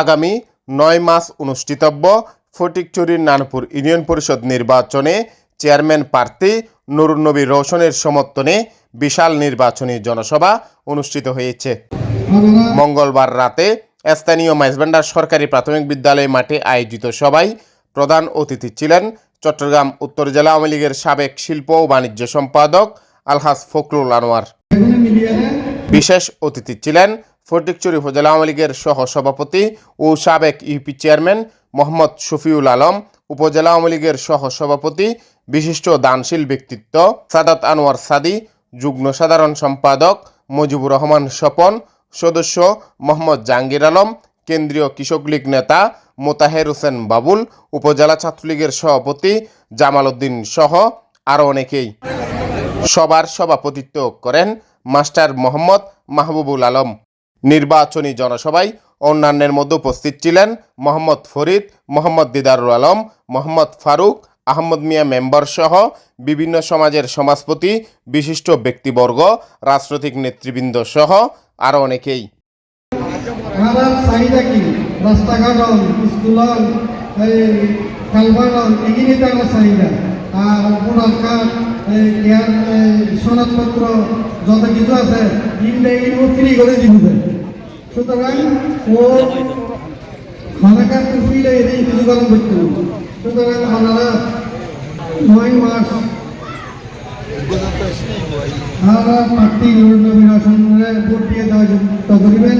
আগামী নয় মাস অনুষ্ঠিতব্য। ফটিকচুরির নানপুর ইউনিয়ন পরিষদ নির্বাচনে চেয়ারম্যান প্রার্থী নুরুন্নবী রোশনের সমর্থনে বিশাল নির্বাচনী জনসভা অনুষ্ঠিত হয়েছে। মঙ্গলবার রাতে স্থানীয় মাইজবান্ডার সরকারি প্রাথমিক বিদ্যালয় মাঠে আয়োজিত সভায় প্রধান অতিথি ছিলেন চট্টগ্রাম উত্তর জেলা আওয়ামী লীগের সাবেক শিল্প ও বাণিজ্য সম্পাদক আলহাজ ফখরুল আনোয়ার। বিশেষ অতিথি ছিলেন ফটিকচুরি উপজেলা আওয়ামী লীগের সহ সভাপতি ও সাবেক ইউপি চেয়ারম্যান মোহাম্মদ শফিউল আলম, উপজেলা আওয়ামী লীগের সহ সভাপতি বিশিষ্ট দানশীল ব্যক্তিত্ব সাদাত আনোয়ার সাদি, যুগ্ম সাধারণ সম্পাদক মুজিবুর রহমান স্বপন, সদস্য মোহাম্মদ জাহাঙ্গীর আলম, কেন্দ্রীয় কৃষক লীগ নেতা মোতাহের হোসেন বাবুল, উপজেলা ছাত্রলীগের সভাপতি জামাল উদ্দিন সহ আরও অনেকেই। সবার সভাপতিত্ব করেন মাস্টার মোহাম্মদ মাহবুবুল আলম। নির্বাচনী জনসভায় অন্যান্যের মধ্যে উপস্থিত ছিলেন মোহাম্মদ ফরিদ, মোহাম্মদ দিদারুল আলম, মোহাম্মদ ফারুক, আহমদ মিয়া মেম্বার সহ বিভিন্ন সমাজের সমাজপতি, বিশিষ্ট ব্যক্তিবর্গ, রাজনৈতিক নেতৃবৃন্দ সহ আরও অনেকেই। যত কিছু আছে ফ্রি করে দিব সুতরাং ও হানাকার কুফিলে এটাই কিছু গরম করতে সুতরাং হানারা নয় মাস হানারা প্রার্থী নরেন্দ্র বিরাসনের ভোট দিয়ে তারা করিবেন